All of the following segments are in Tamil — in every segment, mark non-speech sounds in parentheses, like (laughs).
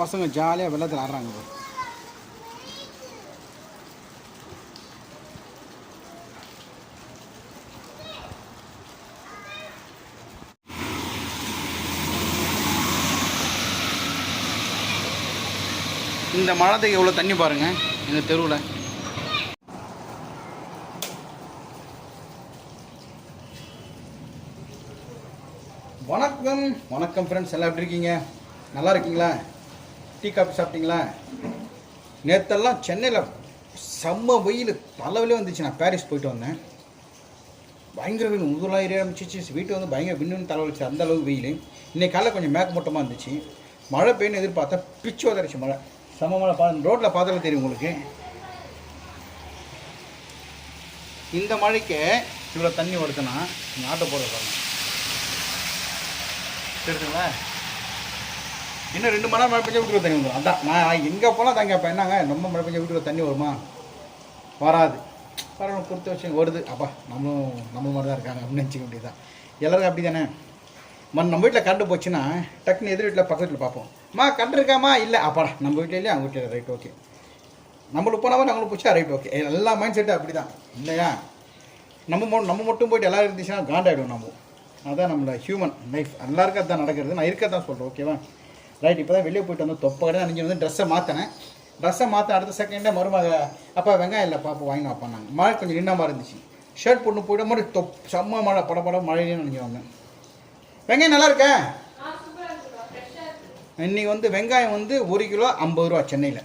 பசங்க ஜாலியாக வெள்ளத்தில் ஆடுறாங்க பாரு. இந்த மழத்துக்கு எவ்வளோ தண்ணி பாருங்க எங்கள் தெருவில். வணக்கம் வணக்கம் ஃப்ரெண்ட்ஸ் எல்லாம் எப்படி இருக்கீங்க? நல்லா இருக்கீங்களா? டீ காஃபி சாப்பிட்டீங்களா? நேற்றெல்லாம் சென்னையில் செம்ம வெயில். தலைவலே வந்துச்சு. நான் பாரிஸ் போயிட்டு வந்தேன். பயங்கர வெயில். முதலாம் ஏரியா ஆரம்பிச்சிச்சு வீட்டு வந்து பயங்கர விண்ணுன்னு தலைவலிச்சு. அந்த அளவுக்கு வெயில். இன்னைக்கு காலையில் கொஞ்சம் மேகமூட்டமாக இருந்துச்சு. மழை பெய்யுன்னு எதிர்பார்த்தா பிச்சு உதறிச்சு மழை. செம்ம மழை. பா ரோட்டில் பார்த்தாலே தெரியும் உங்களுக்கு. இந்த மழைக்கு இவ்வளோ தண்ணி வருதுன்னா நீங்கள் ஆட்டோ போட பாருங்க. தெரியுதுங்களா? இன்னும் ரெண்டு மணி நேரம் மழை பெஞ்சா வீட்டுக்குள்ள தண்ணி வந்துடும் அதான் நான் எங்கே போனால் தாங்க இப்போ என்னங்க ரொம்ப மழை பெஞ்சா வீட்டுக்குள்ள தண்ணி வருமா? வராது. பரவாயில்ல கொடுத்த விஷயம் வருது அப்பா நம்மளும் நம்ம மாதிரி தான் இருக்காங்க அப்படின்னு நினச்சிக்க வேண்டியதான் எல்லாரும் அப்படி தானே மண் நம்ம வீட்டில் கரண்ட் போச்சுன்னா டக்குன்னு எதிர் வீட்டில் பக்கத்து வீட்டில் பார்ப்போம். மா கரண்ட் இருக்காமா இல்லை. அப்பாடா நம்ம வீட்டில் இல்லையா? அவங்க வீட்டில் ரைட் ஓகே. நம்மளுக்கு போனால் நம்மளுக்கு போச்சா ரைட் ஓகே. எல்லா மைண்ட் செட்டும் அப்படி தான் இல்லையா? நம்ம நம்ம மட்டும் போயிட்டு எல்லாரும் இருந்துச்சுன்னா காண்டாயிடும் நம்ம. அதான் நம்மளோட ஹியூமன் லைஃப் எல்லாருக்கும் அதான் நடக்கிறது. நான் இருக்க தான் சொல்கிறேன் ஓகேவா? ரைட் இப்போ தான் வெளியே போயிட்டு வந்து தொப்பை கடை நினைஞ்சு வந்து ட்ரெஸ்ஸை மாற்றினேன் ட்ரெஸ்ஸை மாற்ற அடுத்த செகண்டே மருமக அப்பா வெங்காயம் இல்லை பாப்பா வாங்கி வாப்பாங்க மழை கொஞ்சம் நின்ன மாதிரி இருந்துச்சு. ஷர்ட் போட்டு போயிட்ட மாதிரி தொப் செம்ம மழை பட பட மழையிலே நினைஞ்சு வந்தேன். வெங்காயம் நல்லா இருக்கா? இன்றைக்கி வந்து வெங்காயம் வந்து ஒரு கிலோ ஐம்பது ரூபா சென்னையில்.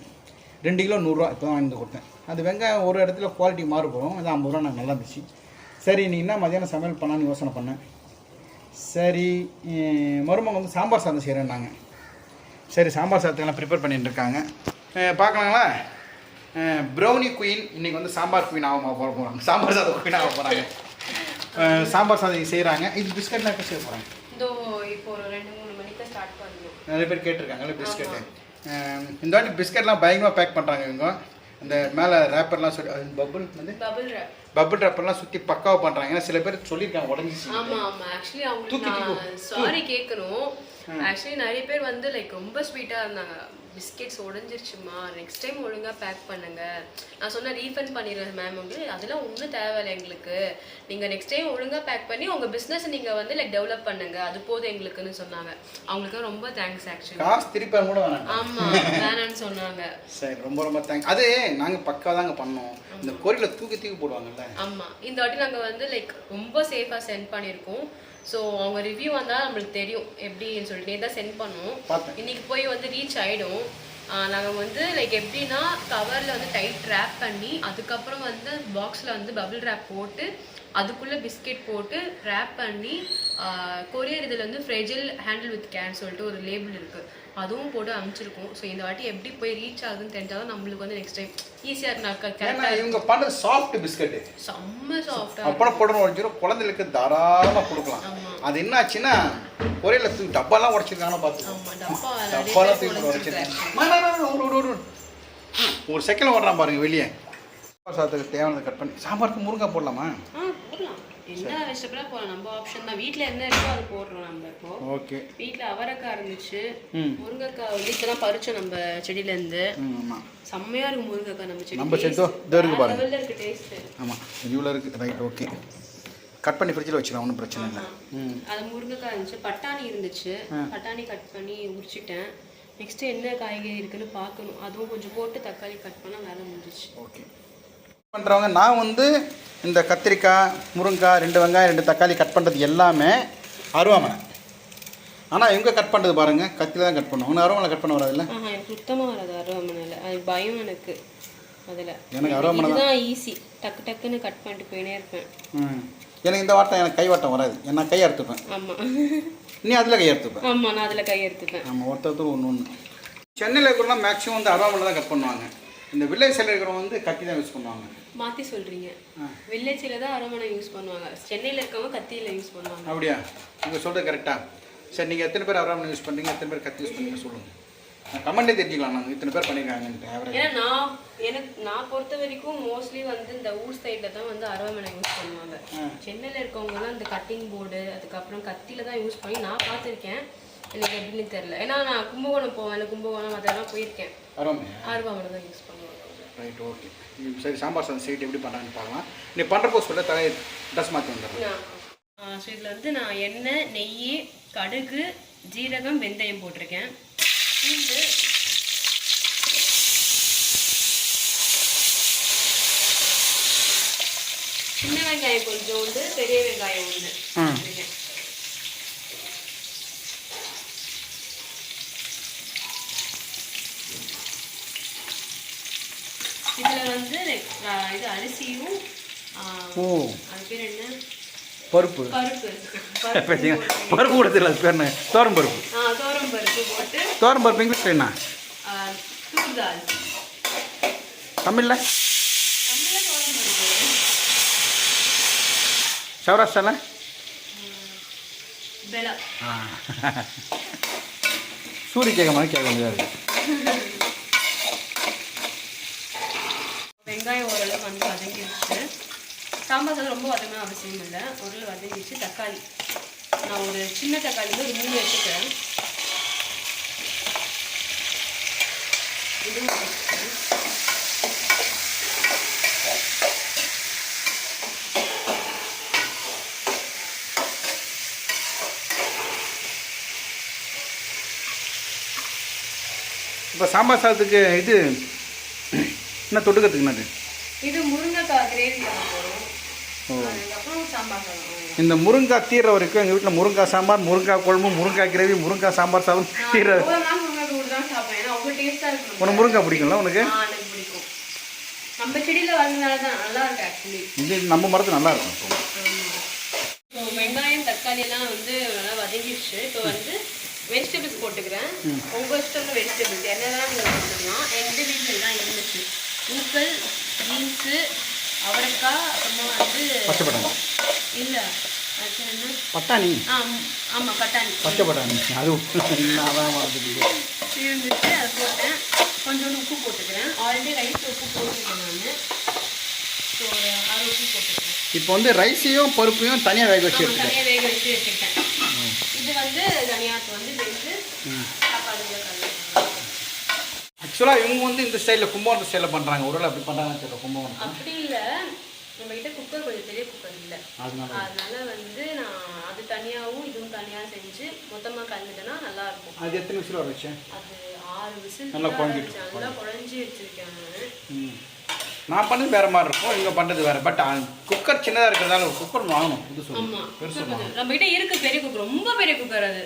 ரெண்டு கிலோ நூறுரூவா இப்போ தான் வாங்கி கொடுத்தேன். அது வெங்காயம் ஒரு இடத்துல குவாலிட்டி மாறுபடும் அது ஐம்பது ரூபா நான் நல்லா இருந்துச்சு. சரி நீ என்ன மதியானம் சமையல் பண்ணலான்னு யோசனை பண்ணேன். சரி அஹ் மருமக வந்து சாம்பார் சாதம் செய்கிறேன்னாங்க சரி சாம்பார் சாதத்துக்கெல்லாம் ப்ரிப்பேர் பண்ணிட்டு இருக்காங்க அஹ் பார்க்கலாங்களா ப்ரௌனி குயின் இன்னைக்கு வந்து சாம்பார் குயின் ஆக போக போகிறாங்க சாம்பார் சாதம் குயின் ஆக போகிறாங்க சாம்பார் சாதம் செய்கிறாங்க இது பிஸ்கட்லாம் எப்போ செய்ய போகிறாங்க நிறைய பேர் கேட்டிருக்காங்கல்ல பிஸ்கட்டு இந்த வாட்டி பிஸ்கட்லாம் பயங்கரமாக பேக் பண்ணுறாங்க இவங்க. இந்த மேலே ரேப்பர்லாம் சொல்லி பபுள் வந்து? பபிள் ரேப் பபுள் ரேப்பர்லாம் சுற்றி பக்காவாக பண்ணுறாங்க ஏன்னா சில பேர் சொல்லியிருக்காங்க ஆக்சுவலி தூக்கி சாரி கேட்கணும் ஆக்சுவலி நிறைய பேர் வந்து லைக் ரொம்ப ஸ்வீட்டா இருந்தாங்க. பிஸ்கெட்ஸ் உடஞ்சிருச்சுமா. நெக்ஸ்ட் டைம் ஒழுங்கா பேக் பண்ணுங்க. நான் சொன்ன ரீஃபண்ட் பண்ணிடுறேன் மேம் வந்து. அதெல்லாம் ஒன்றும் தேவையில்லை எங்களுக்கு. நீங்க நெக்ஸ்ட் டைம் ஒழுங்கா பேக் பண்ணி உங்க பிசினஸ் நீங்க வந்து லைக் டெவலப் பண்ணுங்க. அது போதும் எங்களுக்குன்னு சொன்னாங்க. அவங்களுக்கு ரொம்ப தேங்க்ஸ் ஆக்சுவலி காசு திருப்பி கூட வேணாம். ஆமா வேணாம்னு சொன்னாங்க. சரி ரொம்ப ரொம்ப தேங்க்ஸ் அது நாங்கள் பக்காவாக தாங்க பண்ணோம். இந்த கோரியில் தூக்கி தூக்கி போடுவாங்கல்ல. ஆமா. இந்த வாட்டி நாங்க வந்து லைக் ரொம்ப சேஃபா சென்ட் பண்ணியிருக்கோம். ஸோ அவங்க ரிவ்யூ வந்தால் நம்மளுக்கு தெரியும். எப்படின்னு சொல்லிட்டு தான் சென்ட் பண்ணோம். பார்த்தேன். இன்னைக்கு போய் வந்து ரீச் ஆயிடும். ஆஹ் நாங்க வந்து லைக் எப்படின்னா கவர்ல வந்து டைட் ரேப் பண்ணி அதுக்கப்புறம் வந்து பாக்ஸ்ல வந்து பபிள் ரேப் போட்டு அதுக்குள்ள பிஸ்கெட் போட்டு ரேப் பண்ணி கொரியர் இதில் வந்து ஃப்ரெஜில் ஹேண்டில் வித் கேன் சொல்லிட்டு ஒரு லேபிள் இருக்கு. அதுவும் போட்டு அனுப்பிச்சிருக்கோம். ஸோ இந்த வாட்டி எப்படி போய் ரீச் ஆகுதுன்னு தெரிஞ்சாலும் நம்மளுக்கு வந்து நெக்ஸ்ட் டைம் ஈஸியாக கரெக்டாக இவங்க பண்ணுறது சாஃப்ட் பிஸ்கட்டு செம்ம சாஃப்டா அப்புறம் போடணும் உடஞ்சிரும் குழந்தைகளுக்கு தாராளமாக கொடுக்கலாம். அது என்ன ஆச்சுன்னா கோரியில் தூக்கி டப்பாலாம் உடச்சிருக்காங்க பார்த்து ஆமா டப்பா நிறைய டப்பாலாம் தூக்கி உடச்சிருக்காங்க. ஒரு செகண்ட் ஓடுறான் பாருங்க வெளியே. சாம்பார் சாதத்துக்கு தேவையானதை கட் பண்ணி சாம்பாருக்கு முருங்கை போடலாமா? என்ன வெஜிடபிளா போடலாம். நம்ம ஆப்ஷன் தான். வீட்ல என்ன இருக்கோ அது போடுறோம் நம்ம இப்போ. ஓகே. வீட்ல அவரைக்காய் இருந்துச்சு. முருங்கைக்காய் வந்து இப்பதான் பறிச்சோம் நம்ம செடியில இருந்து ம் ஆமாம் செம்மையா இருக்கு முருங்கைக்காய் நம்ம செடி. நம்ம செடி இதோ, இருக்கு பாருங்க. இருக்கு டேஸ்ட் ஆமாம் இவ்வளோ இருக்குது ரைட் ஓகே கட் பண்ணி ஃப்ரிட்ஜில் வச்சிடலாம் ஒன்றும் பிரச்சனை இல்லை. அது முருங்கைக்காய் இருந்துச்சு. பட்டாணி இருந்துச்சு. பட்டாணி கட் பண்ணி உரிச்சிட்டேன். நெக்ஸ்ட் என்ன காய்கறி இருக்குன்னு பார்க்கணும். அதுவும் கொஞ்சம் போட்டு தக்காளி கட் பண்ணா வேலை முடிஞ்சிச்சு. ஓகே பண்ணுறவங்க நான் வந்து இந்த கத்திரிக்காய் முருங்காய் ரெண்டு வெங்காயம் ரெண்டு தக்காளி கட் பண்ணுறது எல்லாமே அருவாமனை. ஆனால் இவங்க கட் பண்ணுறது பாருங்கள் கத்தியில் தான் கட் பண்ணுவோம் அருவாமனை கட் பண்ண வராதுல்ல? எனக்கு சுத்தமா வராது அருவாமனையில். அது பயம் எனக்கு அதுல. எனக்கு அருவாமனை தான். ஈஸி டக்கு டக்குன்னு கட் பண்ணிட்டு போயினே இருப்பேன். எனக்கு இந்த வாட்டம் எனக்கு கை வாட்டம் வராது. ஏன்னா கை அறுத்துப்பேன். ஆமா. நீ அதில் கை அறுத்துப்பேன் ஆமா நான் அதுல கை எடுத்துப்பேன் ஆமாம் ஒருத்தர் ஒன்று ஒன்று சென்னையில் இருக்கிறவங்க மேக்ஸிமம் வந்து அருவாமனை தான் கட் பண்ணுவாங்க. இந்த வில்லேஜ் சைடில் இருக்கிறவங்க வந்து கத்தி தான் யூஸ் பண்ணுவாங்க. மாத்தி சொல்றீங்க. வில்லேஜில் தான் அரவணை யூஸ் பண்ணுவாங்க. சென்னையில இருக்கவங்க கத்தியில யூஸ் பண்ணுவாங்க. அப்படியா? நீங்கள் சொல்கிறது கரெக்டாக சரி நீங்கள் எத்தனை பேர் அருவாமனை யூஸ் பண்ணுறீங்க எத்தனை பேர் கத்தி யூஸ் பண்ணுறீங்க சொல்லுங்கள் கமெண்ட்லேயே தெரிஞ்சுக்கலாம். நாங்கள் இத்தனை பேர் பண்ணியிருக்காங்கன்ட்டு ஏன்னா நான் எனக்கு நான் பொறுத்த வரைக்கும் மோஸ்ட்லி வந்து இந்த ஊர் சைடில் தான் வந்து அரவமனை யூஸ் பண்ணுவாங்க. சென்னையில் இருக்கவங்கலாம் இந்த கட்டிங் போர்டு அதுக்கப்புறம் கத்தியில தான் யூஸ் பண்ணி நான் பார்த்துருக்கேன். எனக்கு எப்படின்னு தெரியல. ஏன்னா நான் கும்பகோணம் போவேன். கும்பகோணம் அதெல்லாம் போயிருக்கேன். ஆர்வம் தான் யூஸ் பண்ணுவாங்க ரைட் ஓகே சரி சாம்பார் சாதம் ஸ்வீட் எப்படி பண்ணுறாங்கன்னு பார்க்கலாம். நீ பண்ணுறப்போ சொல்ல தலை ட்ரெஸ் மாற்றி வந்துடுறேன். ஸோ இதில் வந்து நான் எண்ணெய் நெய் கடுகு ஜீரகம் வெந்தயம் போட்டிருக்கேன். பூண்டு. சின்ன வெங்காயம் கொஞ்சோண்டு பெரிய வெங்காயம் ஒன்று ம். போட்டிருக்கேன் இதில் வந்து ஆஹ், இது அரிசியும் அது பேர் என்ன? பருப்பு. பருப்பு. (laughs) பருப்பு கூட தெரியல அது பேர் என்ன? தோரம் பருப்பு. தோரம் பருப்பு போட்டு தோரம் பருப்பு இங்கிலீஷில் என்ன? ஆ, தூர் தால் தமிழில்? சௌராஷ்டிராவில் சூரிய கேட்க மாதிரி கேட்க வேண்டியதாக (laughs) இருக்குது வெங்காயம் ஓரளவு வந்து வதங்கிடுச்சு. சாம்பார் சாதம் ரொம்ப வதங்கணும் அவசியம் இல்லை. ஓரளவு வதங்கிடுச்சு. தக்காளி. நான் ஒரு சின்ன தக்காளி வந்து ஒரு மூணு எடுத்துக்கிறேன் இதுவும் இப்போ சாம்பார் சாதத்துக்கு இது என்ன தொட்டுக்கிறதுக்கு என்னது? இது முருங்கைக்காய் கிரேவி ஓ. இந்த முருங்காய் தீர்ற வரைக்கும் எங்கள் வீட்டில் முருங்காய் சாம்பார் முருங்காய் குழம்பு முருங்காய் கிரேவி முருங்காய் சாம்பார் சாதம் இருக்கும். உனக்கு முருங்காய் பிடிக்கும்ல உனக்கு? இது நம்ம மரத்து நல்லா இருக்கும். வெங்காயம் தக்காளி எல்லாம் வந்து நல்லா வதங்கிடுச்சு இப்போ வந்து வெஜிடபிள்ஸ் போட்டுக்கிறேன். உங்கள் இஷ்டம் வெஜிடபிள்ஸ் என்னதான் எந்த வீட்டில் தான் இருந்துச்சு. ஊக்கல் பீன்ஸு அவரைக்காய் அப்புறமா வந்து பச்சை பட்டாணி. இல்லை அது என்ன பட்டாணி? ஆ ஆமாம் பட்டாணி. பச்சை பட்டாணி. அது இருந்துச்சு அதை போட்டேன். கொஞ்சோண்டு உப்பு போட்டுக்கிறேன். ஆல்ரெடி ரைஸ் உப்பு போட்டுருக்கேன் நான். ஸோ ஒரு அரை உப்பு போட்டுக்கிறேன். இப்போ வந்து ரைஸையும் பருப்பையும் தனியாக வேக வச்சு ஆமா, எடுத்துட்டேன். தனியா வேக வச்சு எடுத்துக்கிட்டேன் இது வந்து தனியாத்து வந்து வெந்து சாப்பாடுல கலந்து ஆக்சுவலாக இவங்க வந்து இந்த ஸ்டைலில் கும்பகோணம் ஸ்டைலில் பண்ணுறாங்க ஒரு அப்படி பண்ணுறாங்கன்னு தெரியல கும்பகோணம் அப்படி இல்ல. நம்ம கிட்ட குக்கர் கொஞ்சம் பெரிய குக்கர் இல்ல. அதனால. வந்து நான் அது தனியாவும் இதுவும் தனியா செஞ்சு மொத்தமா கலந்துட்டேன்னா நல்லா இருக்கும் அது எத்தனை விசில் வர வச்சேன்? அது ஆறு விசில் நல்லா வச்சு நல்லா குழஞ்சி வச்சிருக்கேன் நானு. பண்ணது வேறு மாதிரி இருக்கும் இங்கே பண்ணுறது வேறு. பட் குக்கர் சின்னதாக இருக்கிறதால குக்கர் வாங்கணும் புதுசு பெருசு நம்ம கிட்ட இருக்கு பெரிய குக்கர் ரொம்ப பெரிய குக்கர் அது.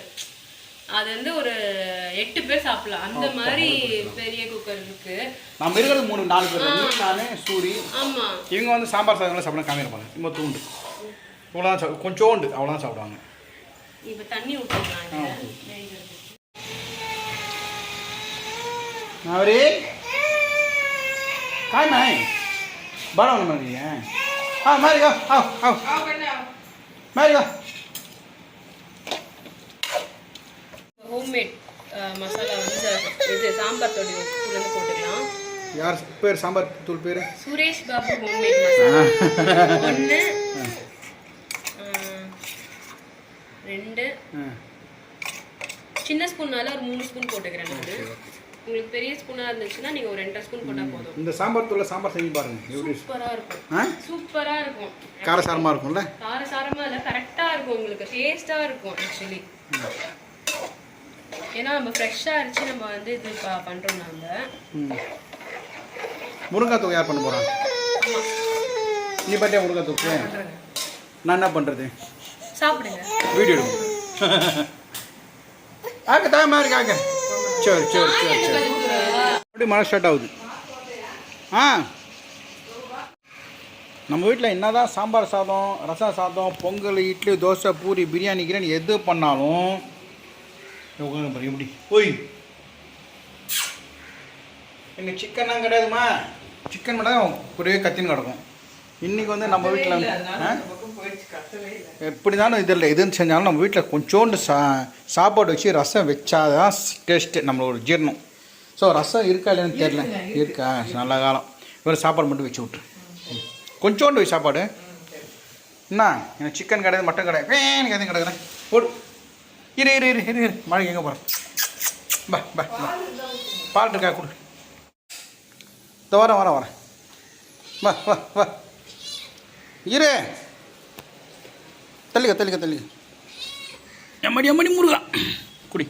அது வந்து ஒரு எட்டு பேர் சாப்பிடலாம். அந்த மாதிரி பெரிய குக்கர் இருக்கு. நம்ம இருக்கிறது மூணு நாலு பேர் நானு சூரி. ஆமா. இவங்க வந்து சாம்பார் சாதம் சாப்பிட காமியிருப்பாங்க ரொம்ப தூண்டு. இவ்வளோதான் சாப்பிடு கொஞ்சோண்டு அவ்வளோதான் சாப்பிடுவாங்க. இப்போ தண்ணி ஊற்றிக்கலாம் அவரே காய்மா பாடம் ஒன்று மாதிரி ஆ மாதிரி ஆ ஆ. மாதிரி ஹோம்மேட் மசாலா வந்து ச- இது சாம்பார் தொடி உப்புலேருந்து போட்டுக்கலாம். யார் பேர் சாம்பார் தூள் பேர்? சுரேஷ் பாபு ஹோம்மேட் மசாலா ஒன்று ரெண்டு. சின்ன ஸ்பூன்னால ஒரு மூணு ஸ்பூன் போட்டுக்கிறேன் நான். உங்களுக்கு பெரிய ஸ்பூனாக இருந்துச்சுன்னா நீங்கள் ஒரு ரெண்டரை ஸ்பூன் போட்டால் போதும். இந்த சாம்பார் தூளில் சாம்பார் செஞ்சு பாருங்க எப்படி சூப்பராக இருக்கும். சூப்பராக இருக்கும். காரசாரமாக இருக்கும்ல? காரசாரமாக இல்லை கரெக்டாக இருக்கும் உங்களுக்கு. டேஸ்ட்டாக இருக்கும் ஆக்சுவலி ஏன்னா நம்ம ஃப்ரெஷ்ஷாக அரிச்சு நம்ம வந்து இது ப- பண்றோம் நாங்க. ம். முருங்காய் தூக்கு யார் பண்ண போகிறான் நீ பட்டியா முருங்காய் தூக்கு நான் என்ன பண்ணுறது சாப்பிடுங்க. வீடியோ எடுக்கும் ஆக்க தாயமா இருக்கு ஆக்க சரி சரி சரி சரி. அப்படி மழை ஸ்டார்ட் ஆகுது. ஆ. நம்ம வீட்டில் என்னதான் சாம்பார் சாதம் ரசம் சாதம் பொங்கல் இட்லி தோசை பூரி பிரியாணி கிரியாணி எது பண்ணாலும் இங்க உட்காருங்க பாரு எப்படி? ஓய். எங்கள் சிக்கன்லாம் கிடையாதுமா சிக்கன் மட்டும் ஒரே கத்தின்னு கிடக்கும். இன்றைக்கி வந்து நம்ம வீட்டில் வந்து ஆ? எப்படி தானே இது இல்லை எதுன்னு செஞ்சாலும் நம்ம வீட்டில் கொஞ்சோண்டு சா சாப்பாடு வச்சு ரசம் வச்சாதான் டேஸ்ட்டு நம்மளோட ஜீரணம். ஸோ ரசம் இருக்கா இல்லைன்னு தெரில இருக்கா. நல்ல காலம். இவர் சாப்பாடு மட்டும் வச்சு விட்ரு. கொஞ்சோண்டு வை சாப்பாடு. என்ன? எனக்கு சிக்கன் கிடையாது மட்டன் கிடையாது. வேணும் எதுவும் கிடையாது. போடு. இரு இரு இரு இரு இரு. மழை எங்கே போகிறேன் பா பா. பால் இருக்கா கொடு. இதோ வரேன் வரேன் வரேன். வா வா வா. இரு. தள்ளிக்க தள்ளிக்க தள்ளிக்க. எம்மடி எம்மடி முருகா. குடி.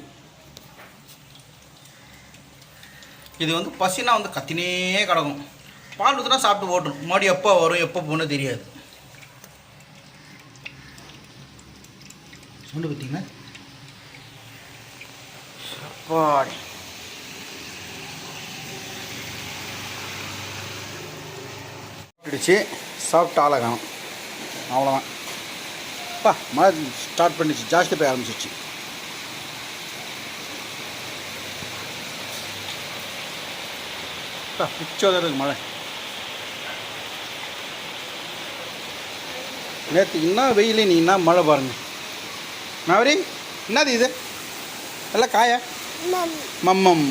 இது வந்து பசினா வந்து கத்தினே கிடக்கும். பால் ஊற்றினா சாப்பிட்டு ஓட்டும் மறுபடி எப்போ வரும் எப்போ போகணும் தெரியாது. சவுண்டு பார்த்தீங்கன்னா body. சாப்பிட்டுடுச்சு சாப்பிட்டு ஆளை காணும் அவ்வளோதான் பா மழை ஸ்டார்ட் பண்ணிச்சு ஜாஸ்தி போய் ஆரம்பிச்சிச்சு அப்பா பிச்சோதான் மழை. நேற்று என்ன வெயில் நீ என்ன மழை பாருங்க. நாவரி என்னது இது? எல்லாம் காயா? மம்மம்.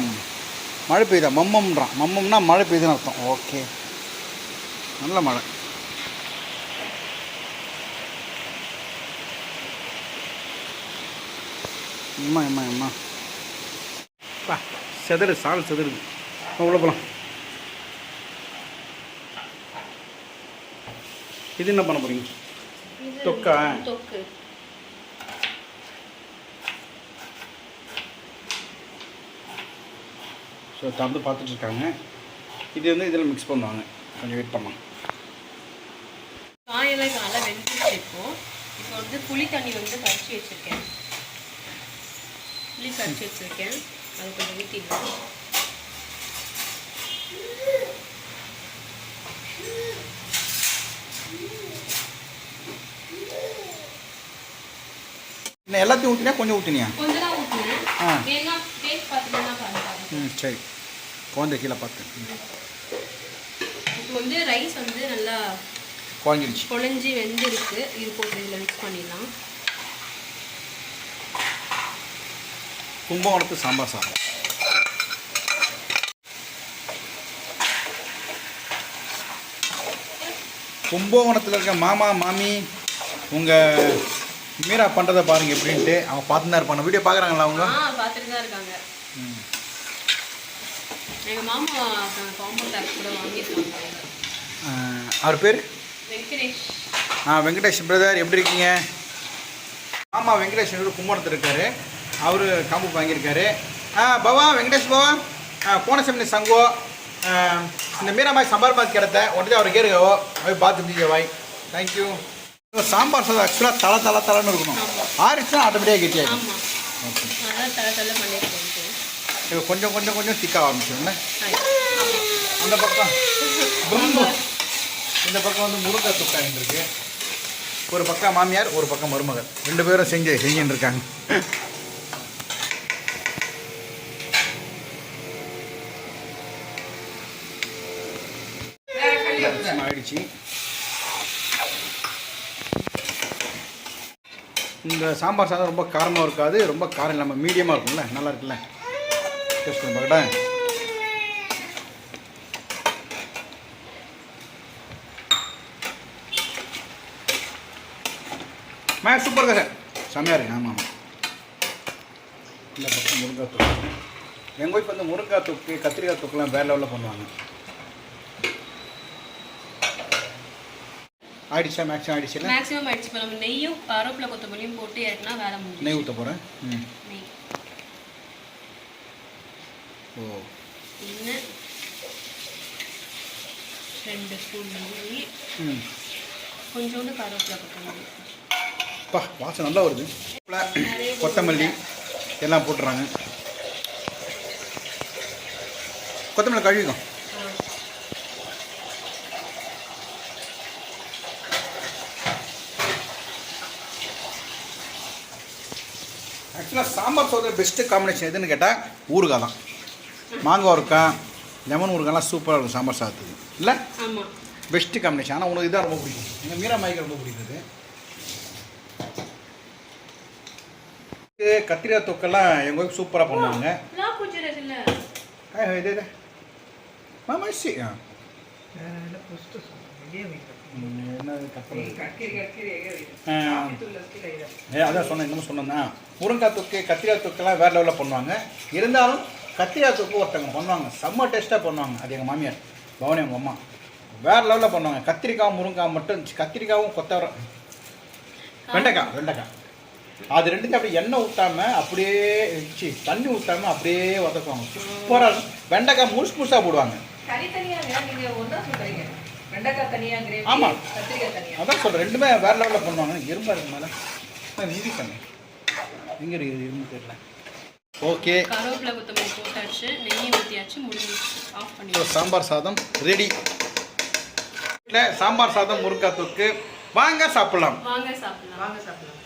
மழை பெய்யுதா? மம்மம்ன்றான் மம்மம்னா மழை பெய்யுதுன்னு அர்த்தம். ஓகே. நல்ல மழை. அம்மா அம்மா அம்மா பா செதறு சால் செதறுது. உள்ள போகலாம் இது என்ன பண்ண போறீங்க? தொக்கா? தொக்கு. ஸோ திறந்து பார்த்துட்டு இருக்காங்க இது வந்து இதில் மிக்ஸ் பண்ணுவாங்க. கொஞ்சம் வெயிட் பண்ணலாம். காயெல்லாம் நல்லா வெந்துச்சு இப்போ. இப்போ வந்து புளி தண்ணி வந்து கரைச்சி வச்சுருக்கேன். புளி கரைச்சி வச்சுருக்கேன். அதை கொஞ்சம் ஊற்றிடலாம் எல்லாத்தையும் ஊற்றினா கொஞ்சம் ஊற்றினியா கொஞ்சம் தான் ஊற்றினேன் ஆ. வேணா டேஸ்ட் பார்த்துட்டேன்னா பாருங்க ம் சரி குழந்தை கீழே பார்த்து. ம். இப்போ வந்து ரைஸ் வந்து நல்லா குழஞ்சிடுச்சு குழஞ்சி வெந்திருக்கு. இது போட்டு இதில் மிக்ஸ் பண்ணிடலாம். கும்பகோணத்து சாம்பார் சாதம். கும்பகோணத்தில் இருக்க மாமா மாமி உங்கள் மீரா பண்ணுறதை பாருங்கள் எப்படின்ட்டு. அவங்க பார்த்து தான் இருப்பாங்க. வீடியோ பார்க்குறாங்களா அவங்க? பார்த்துட்டு தான் இருக்காங்க. எங்கள் மாமா காம்பவுண்ட் கூட வாங்கியிருக்காங்க. அவர் பேர்? வெங்கடேஷ். ஆ வெங்கடேஷ் பிரதர் எப்படி இருக்கீங்க? ஆமாம் வெங்கடேஷ் கும்பகோணத்தில் இருக்காரு. அவர் காம்பு வாங்கியிருக்காரு. ஆ பவா வெங்கடேஷ் பவா. கோணசமினி சங்கோ. இந்த மீராபாய் சாம்பார் பாத் கிடத்த உடனே அவர் கேருக்கவோ அவை பார்த்து பிடிக்க வாய் தேங்க்யூ சாம்பார் சாதம் ஆக்சுவலாக தலை தலை தலைன்னு இருக்கணும். ஆரிச்சுனா ஆட்டோமேட்டிக்காக கெட்டியாகும் அதான் தலை தலை பண்ணியிருக்கேன் இப்போ. கொஞ்சம் கொஞ்சம் கொஞ்சம் திக்க ஆரம்பிச்சிடும்ல ஹாய். ஆமாம். அந்த பக்கம். இந்த பக்கம் வந்து முருங்கை துக்காயின்னு ஒரு பக்கம் மாமியார் ஒரு பக்கம் மருமகள். ரெண்டு பேரும் செஞ்சு செஞ்சுன்னு இருக்காங்க. ஆயிடுச்சு. இந்த சாம்பார் சாதம் ரொம்ப காரமாக இருக்காது ரொம்ப காரம் இல்லாமல் மீடியமாக இருக்கும்ல நல்லா இருக்குல்ல டேஸ்ட் பண்ணி பார்க்கட்டா மே சூப்பர் சார் செம்மையாக இருக்கு ஆமாம் ஆமாம் இந்த பக்கம் முருங்காய் தொக்கு. எங்கள் ஒய்ஃப் வந்து முருங்காய் தொக்கு கத்திரிக்காய் தொக்குலாம் வேறு லெவலில் பண்ணுவாங்க. ஆயிடுச்சா மேக்ஸிமம் ஆயிடுச்சுல மேக்ஸிமம் ஆயிடுச்சு இப்போ நம்ம நெய்யும் கருவேப்பிலை கொத்தமல்லியும் போட்டு ஏறினா வேலை நெய் ஊற்ற போகிறேன் ம். ரெண்டு ஸ்பூன் நெய் ம் கொஞ்சோண்டு கருவேப்பிலை கொத்தமல்லி பா வாசம் நல்லா வருது கொத்தமல்லி எல்லாம் போட்டுறாங்க கொத்தமல்லி கழுவிக்கும். ஆக்சுவலாக சாம்பார் சோதனை பெஸ்ட்டு காம்பினேஷன் எதுன்னு கேட்டால் ஊறுகாய் தான் மாங்காய் ஊறுக்காய் லெமன் ஊறுகாய்லாம் சூப்பராக இருக்கும் சாம்பார் சாதத்துக்கு. இல்லை? ஆமா. பெஸ்ட்டு காம்பினேஷன் ஆனால் உனக்கு இதான் ரொம்ப பிடிக்கும். எங்கள் மீரா மாய்க்கு ரொம்ப பிடிக்குது. கத்திரிக்காய் தொக்கெல்லாம் எங்கள் ஒய்ஃப் சூப்பராக பண்ணுவாங்க. இது மாமா சி ஆ. அதான் சொன்னேன் இன்னமும் சொன்னேன் முருங்காய் தொக்கு கத்திரிக்காய் தொக்கெல்லாம் வேறு லெவலில் பண்ணுவாங்க. இருந்தாலும் கத்திரிக்காய் தொக்கு ஒருத்தவங்க பண்ணுவாங்க. செம்ம டேஸ்ட்டாக பண்ணுவாங்க. அது எங்கள் மாமியார். பவனி அவங்க அம்மா. வேறு லெவலில் பண்ணுவாங்க. கத்திரிக்காய் முருங்காய் மட்டும் கத்திரிக்காயும் கொத்தவரம் வெண்டைக்காய் வெண்டைக்காய். அது ரெண்டுத்தையும் அப்படியே எண்ணெய் ஊற்றாம அப்படியே வச்சு தண்ணி ஊற்றாம அப்படியே வதக்குவாங்க. சூப்பராக வெண்டைக்காய் முழுசு முழுசாக போடுவாங்க. ஆமாம் அதான் சொல்கிறேன் ரெண்டுமே வேறு லெவலில் பண்ணுவாங்க எறும்பா இருக்கு மேலே இங்கே பண்ணு எங்கே இருக்குது இரும்பு தெரியல. ஓகே. கருவேப்பிலை கொத்தமல்லி போட்டாச்சு நெய் ஊற்றியாச்சு முடிஞ்சிச்சு. ஆஃப் பண்ணி சாம்பார் சாதம் ரெடி வீட்டில் சாம்பார் சாதம் முருங்காய் தொக்கு. வாங்க சாப்பிடலாம். வாங்க சாப்பிடலாம். வாங்க சாப்பிடலாம்.